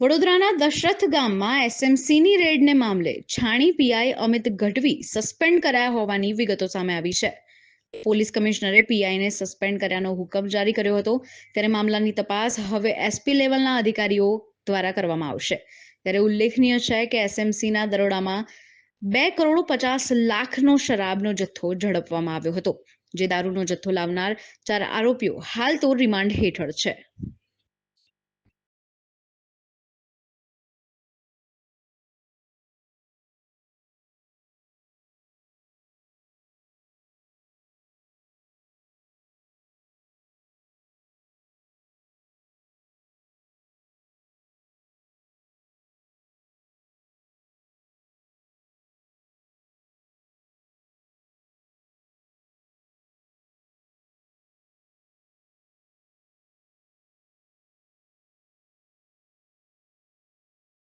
વડોદરાના દશરથ ગામમાં એસએમસીની રેડને મામલે છાણી પીઆઈ અમિત ગઢવી સસ્પેન્ડ કરાયા હોવાની વિગતો સામે આવી છે. પોલીસ કમિશનરે પીઆઈને સસ્પેન્ડ કર્યાનો હુકમ જારી કર્યો હતો. ત્યારે મામલાની તપાસ હવે એસપી લેવલના અધિકારીઓ દ્વારા કરવામાં આવશે. ત્યારે ઉલ્લેખનીય છે કે એસએમસીના દરોડામાં બે કરોડ પચાસ લાખનો શરાબનો જથ્થો ઝડપવામાં આવ્યો હતો. જે દારૂનો જથ્થો લાવનાર ચાર આરોપીઓ હાલ તો રિમાન્ડ હેઠળ છે.